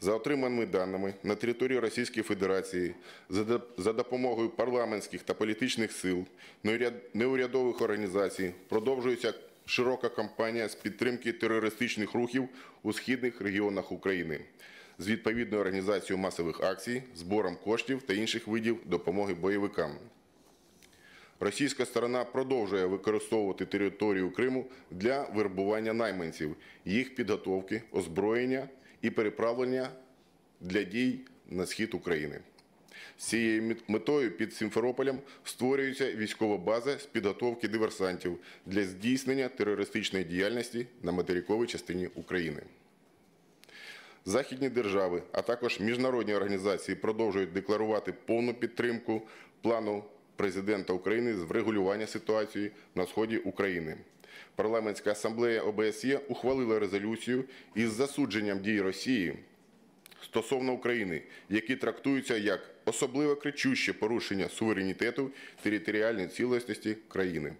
За отриманими даними на території Російської Федерації за допомогою парламентських та політичних сил, неуряд- неурядових організацій продовжується широка кампанія з підтримки терористичних рухів у східних регіонах України з відповідною організацією масових акцій, збором коштів та інших видів допомоги бойовикам. Російська сторона продовжує використовувати територію Криму для вербування найманців, їх підготовки, озброєння і переправлення для дій на схід України. З цією метою під Сімферополем створюється військова база з підготовки диверсантів для здійснення терористичної діяльності на материковій частині України. Західні держави, а також міжнародні організації продовжують декларувати повну підтримку плану президента України з врегулювання ситуації на сході України. Парламентська асамблея ОБСЄ ухвалила резолюцію із засудженням дій Росії стосовно України, які трактуються як особливо кричуще порушення суверенітету територіальної цілісності країни.